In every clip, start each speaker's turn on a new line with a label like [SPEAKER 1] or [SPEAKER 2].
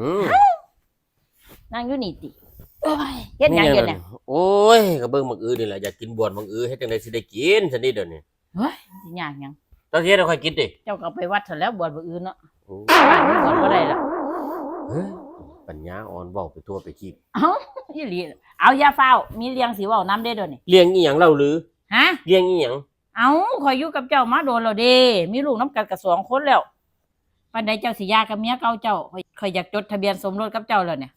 [SPEAKER 1] อืม
[SPEAKER 2] นั่งอยู่นี่ติโอ้ยเฮ็ดหยังเฮ็ดเนี่ย
[SPEAKER 1] โอ้ยก็เบิ่งบักอือนี่แหละอยากกินบวนบักอือเฮ็ดจังได๋สิได้กินซั่นนี่เดี๋ยวนี้
[SPEAKER 2] เฮ้ยสิยากหยัง
[SPEAKER 1] ตอนเฮ็ดเราค่อยกินดิ
[SPEAKER 2] เจ้าก็ไปวัดเถอะแล้วบวชบ่อื่นเนาะ
[SPEAKER 1] โอ้
[SPEAKER 2] บ้านนี้บวชบ่ได้แล้ว
[SPEAKER 1] เฮ้ยปัญญาอ่อนเว้าไปทั่วไปที
[SPEAKER 2] เอ้าอีหลีเอาอย่าเฝ้ามีเลี้ยงสิเว้านํได้เด้อนี่
[SPEAKER 1] เลี้ยงอีหยังเล่าหรือ
[SPEAKER 2] ฮะ
[SPEAKER 1] เลี้ยงอีหยัง
[SPEAKER 2] เอาข่อยอยู่กับเจ้ามาโดนแล้วเด้มีลูกน้ำกันกับสองคนแล้ว ปันใดเจ้าสิหยากับเมียเก่าเจ้าข่อยข่อยอยากจดทะเบียนสมรสกับเจ้าแล้วเนี่ย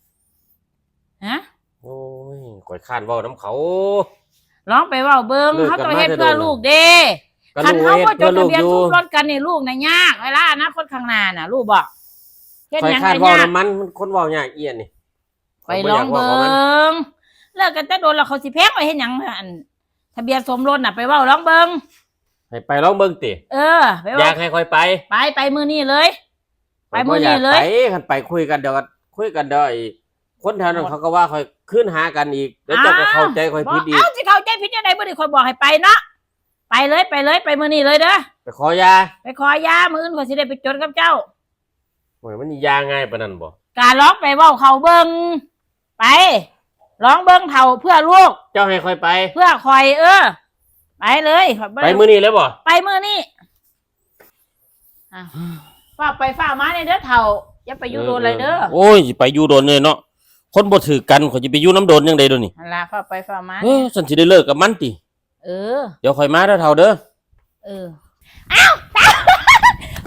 [SPEAKER 2] ฮะ
[SPEAKER 1] โอ้ยข่อยค้านเว้านํเขา
[SPEAKER 2] ร้องไปเว่าเบิ่ง
[SPEAKER 1] เลิก
[SPEAKER 2] เขา
[SPEAKER 1] กัน
[SPEAKER 2] ต้อง
[SPEAKER 1] มา
[SPEAKER 2] เฮ็ด
[SPEAKER 1] แต่
[SPEAKER 2] เพื่อ
[SPEAKER 1] โดน
[SPEAKER 2] ลูกเด้
[SPEAKER 1] ก็
[SPEAKER 2] คัน
[SPEAKER 1] รู้
[SPEAKER 2] เขา
[SPEAKER 1] ว่าเฮ็
[SPEAKER 2] ก็
[SPEAKER 1] ด
[SPEAKER 2] จ
[SPEAKER 1] เพื่
[SPEAKER 2] ด
[SPEAKER 1] อ
[SPEAKER 2] ทะ
[SPEAKER 1] ลูก
[SPEAKER 2] เบียน
[SPEAKER 1] อยู่
[SPEAKER 2] สมรสกันนี่ลูกน่ะยากเวลาอนาคตข้างหน้าน่ะ ลูกบอกเฮ็ด
[SPEAKER 1] ข่อย
[SPEAKER 2] หยัง
[SPEAKER 1] ค้าน
[SPEAKER 2] ก็
[SPEAKER 1] เว้ายา
[SPEAKER 2] ก
[SPEAKER 1] นํมันมันคนเว้ายากเอียนนี่
[SPEAKER 2] ไปลองเบิ่
[SPEAKER 1] ข้ยบ่ยากว้ากับมัน
[SPEAKER 2] งเลิกกันแต่โดนแล้วเขาสิแพงไปเฮ็ดหยังอันทะเบียนสมรสน่ะไปเว้าลองเบิ่ง
[SPEAKER 1] ให้ไปลองเบิ่งติ
[SPEAKER 2] เออ ไป
[SPEAKER 1] อยา
[SPEAKER 2] เว้าก
[SPEAKER 1] ให้ข่อยไป
[SPEAKER 2] ไปไปมื้อนี้เลย ไป
[SPEAKER 1] ข้
[SPEAKER 2] มื้
[SPEAKER 1] บ่
[SPEAKER 2] อ
[SPEAKER 1] อ
[SPEAKER 2] นี้
[SPEAKER 1] ยาก
[SPEAKER 2] เลย
[SPEAKER 1] ไปคันไปคุยกันเดี๋ยวก็คุยกันเดี๋ยวไอ้คนแถวนั้นเขาก็ว่าข่อยขึ้นหากันอีกเดี๋ยวเจ้าก็เข้าใจข่อยผิดอีก
[SPEAKER 2] เอ้าสิเข้าใจผิดยังไงบ่ได้คอยบอกให้ไปเนาะไปเลยไปเลยไปมื้อนี้เลยเด้อ
[SPEAKER 1] ไปขอยา
[SPEAKER 2] ไปขอยามื้ออื่นข่อยสิได้ไปจดกับเจ้า
[SPEAKER 1] โอ้ยมันนี่ยาง่ายปานนั้นบ่
[SPEAKER 2] การร้องไปเว้าเขาเบิ่งไปร้องเบิ่งเท่าเพื่อลูก
[SPEAKER 1] เจ้าให้ข่อยไป
[SPEAKER 2] เพื่อคอยเออ ไปเลยข้อยบ่
[SPEAKER 1] ไป
[SPEAKER 2] ได้
[SPEAKER 1] มื้อนี้เลยบ่
[SPEAKER 2] ไปมื้อนี้อะ ฝ้าไปฝ้ามาเนี่ยเด้อเท่าอย่าไปอยู่โดนเลยเด้อ
[SPEAKER 1] โอ้ยสิไปอยู่โดนเลยเนาะคนบ่ถือกันข่อยสิไปอยู่น้ำโดนจังได๋โดนนี่
[SPEAKER 2] นั่นล่ะฝ้าไปฝ้ามา
[SPEAKER 1] เอ้ยฉันสิได้เลิกกับมันติ
[SPEAKER 2] เออ
[SPEAKER 1] เดี๋ยวข่อยมาเด้อเฒ่าเด้อ
[SPEAKER 2] เอออ้าว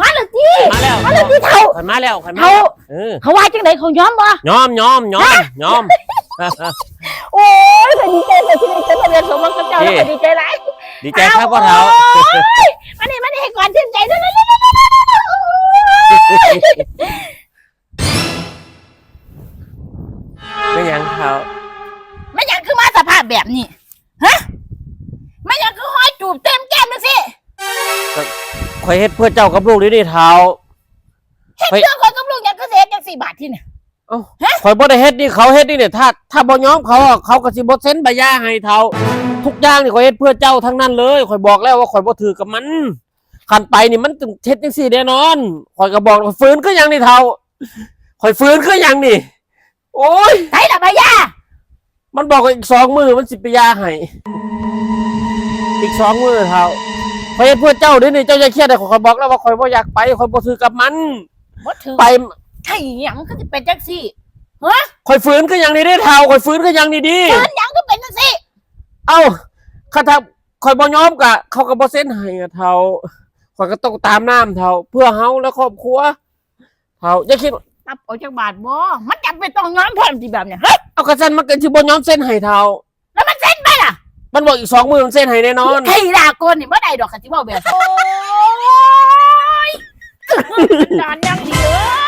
[SPEAKER 2] มาแล้วจี
[SPEAKER 1] มาแล้ว
[SPEAKER 2] มาแล้วจีเท่า
[SPEAKER 1] ข่อยมาแล้วข่อยมา
[SPEAKER 2] เท่า
[SPEAKER 1] เออ
[SPEAKER 2] เขาว่าจังไดเขาย้อมบ่
[SPEAKER 1] ยอมยอมยอมยอม
[SPEAKER 2] โอ้ยข่อยดีใจเลยที่ได้เจอทะเบียนสมรสกับเจ้าแล้ว
[SPEAKER 1] เอ๊ะ
[SPEAKER 2] ข่อยดีใจหลาย
[SPEAKER 1] ดีใจครับพ่อเฒ่า
[SPEAKER 2] โอ้ย
[SPEAKER 1] เป็นหยังเฒ่า
[SPEAKER 2] ไม่อยากคือมาสภาพแบบนี้ฮะไม่อยากคือห้อยจูบเต็มแก้มจังสิ
[SPEAKER 1] ข่อยเฮ็ดเพื่อเจ้ากับลูกนี่นี่เฒ่า
[SPEAKER 2] เฮ็ด
[SPEAKER 1] เฮ้ย
[SPEAKER 2] เรื่องคนกับลูกอยากคือเสียจังสี่บาทที่เนี่ย
[SPEAKER 1] เอ้าข่อยบ่ได้เฮ็ดนี่เขาเฮ็ดนี่เนี่ยถ้าถ้าบ่ยอมเขาอะเขาก็สิบ่เซ็นใบหย่าให้เฒ่าทุกอย่างนี่ข่อยเฮ็ดเพื่อเจ้าทั้งนั้นเลยข่อยบอกแล้วว่าข่อยบ่ถือกับมันคันไปนี่มันต้องเฮ็ดจังซี่แน่นอนข่อยก็บอกว่าฟื้นคือหยังนี่เฒ่าข่อยฟื้นคือหยังนี่ โอ้ย
[SPEAKER 2] ใช่ละใบยา
[SPEAKER 1] มันบอกว่าอีกสองมือมันสิไปหย่าให้อีกสองมือเฒ่าข่อยเฮ็ดเพื่อเจ้าเด้อนี่เจ้าอย่าเครียดเลยข่อยบอกแล้วว่าข่อยบ่อยากไปข่อยบ่ถือกับมัน
[SPEAKER 2] บ่ถือ
[SPEAKER 1] ไป
[SPEAKER 2] ใช่หยังก็จะเป็นจังสี่
[SPEAKER 1] ข่อยฟื้นคือหยังนี่เด้อเฒ่าข่อยฟื้นคือหยังนี่ดิ
[SPEAKER 2] เดินหยังก็เป็นจังสี่
[SPEAKER 1] เอ้าข้าถ้าคอยบ่ยอมกะ เขาก็บ่เส้นให้อะเท่าคอยก็ต้องตามน้ำเท่า เพื่อเฮาและครอบครัวเท่าอย่าคิด
[SPEAKER 2] รับเอาจากบาทบ่มันจำไปต้องย้อมผมทีแบบเนี้ยเฮ้ย
[SPEAKER 1] เอากระสันมาเกินที่บนย้อมเส้นไห่เทา
[SPEAKER 2] แล้วมันเส้นไปล่ะ
[SPEAKER 1] มันบอกอีกสองมือมันเส้นไห่แน่นอน
[SPEAKER 2] ไทยลาโกนนี่บ่ได้ดอกกระสิบ่แบบโอ้ยนานยังเด้อ